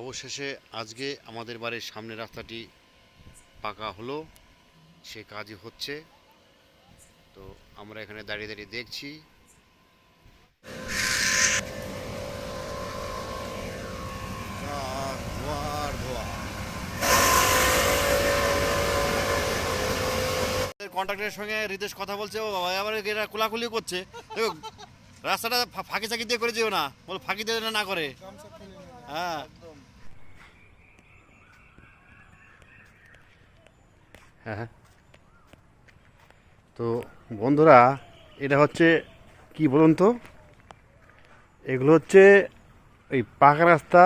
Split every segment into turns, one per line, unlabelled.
অবশেষে আজকে আমাদের বাড়ির সামনে রাস্তাটি পাকা হলো, সে কাজই হচ্ছে। তো আমরা এখানে দাঁড়িয়ে দাঁড়িয়ে দেখছি। কন্ট্রাক্টরের সঙ্গে রিতেশ কথা বলছে, ও আবার এরা কোলাকুলি করছে। দেখো, রাস্তাটা ফাঁকি চাকি দিয়ে করে যেও না, বল, ফাঁকি দিয়ে না করে। হ্যাঁ। হ্যাঁ তো বন্ধুরা, এটা হচ্ছে কি বলুন তো? এগুলো হচ্ছে এই পাকা রাস্তা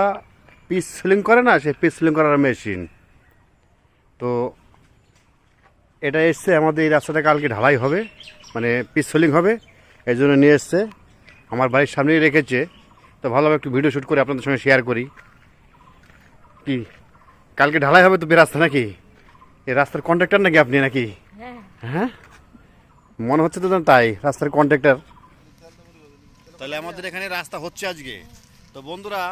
পিস সিলিং করে না সে পিস সিলিং করার মেশিন। তো এটা এসছে আমাদের এই রাস্তাটা কালকে ঢালাই হবে মানে পিস সিলিং হবে, এই জন্য নিয়ে এসছে। আমার বাড়ির সামনেই রেখেছে। তো ভালোভাবে একটু ভিডিও শ্যুট করে আপনাদের সঙ্গে শেয়ার করি। কি? কালকে ঢালাই হবে তো রাস্তা নাকি? এই রাস্তার কন্ট্রাক্টর নাকি আপনি নাকি?
হ্যাঁ।
হ্যাঁ? মনে হচ্ছে তো তাই রাস্তার কন্ট্রাক্টর তাহলে আমাদের এখানে রাস্তা হচ্ছে আজকে। তো বন্ধুরা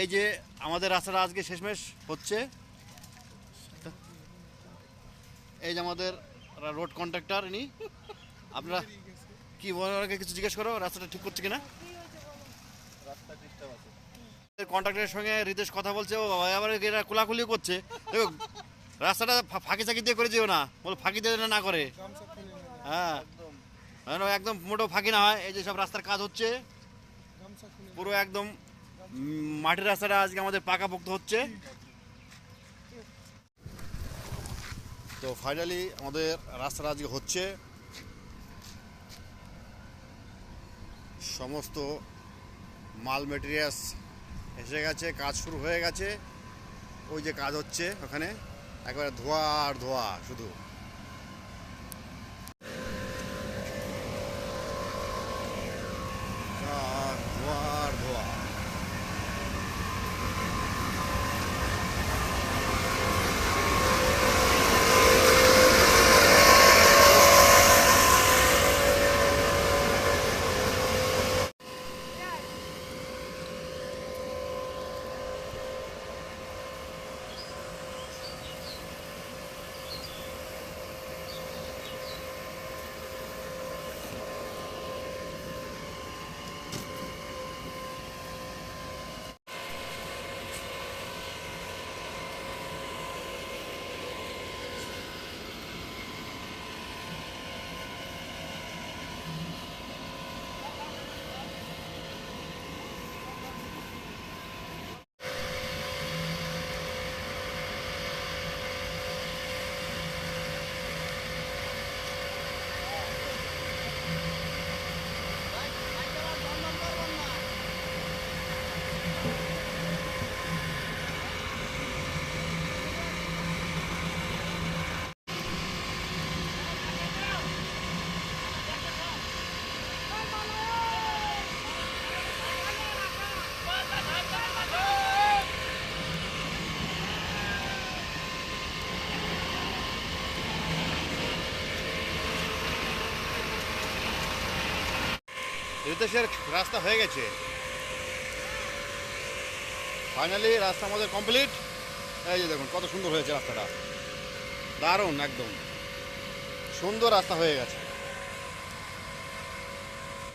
এই যে আমাদের রাস্তাটা আজকে শেষমেশ হচ্ছে। এই যে আমাদের রোড কন্ট্রাক্টর ইনি। আপনারা কি ওনাকে কিছু জিজ্ঞেস করো? রাস্তাটা ঠিক করছে কিনা? কন্ট্রাক্টরের সঙ্গে রিতেশ কথা বলছে ও বাবা আবার এরা কোলাকুলি করছে। দেখো রাস্তাটা ফাঁকি চাকি দিয়ে করে যেও না। বল, ফাঁকি দিয়ে না করে। হ্যাঁ। একদম মোটো ফাঁকি না হয়, এই যে সব রাস্তার কাজ হচ্ছে। পুরো একদম মাটির রাস্তাটা আজকে আমাদের পাকা পাকাপোক্ত হচ্ছে। তো ফাইনালি আমাদের রাস্তাটা আজকে হচ্ছে। সমস্ত মাল মেটেরিয়ালস এসে গেছে, কাজ শুরু হয়ে গেছে। ওই যে কাজ হচ্ছে ওখানে। একবারে ধোয়া আর ধোয়া শুধু আর ধোয়া আর ধোয়া রিতেশের রাস্তা হয়ে গেছে। ফাইনালি রাস্তা আমাদের কমপ্লিট এই যে দেখুন, কত সুন্দর হয়েছে রাস্তাটা। দারুণ, একদম। সুন্দর রাস্তা হয়ে গেছে।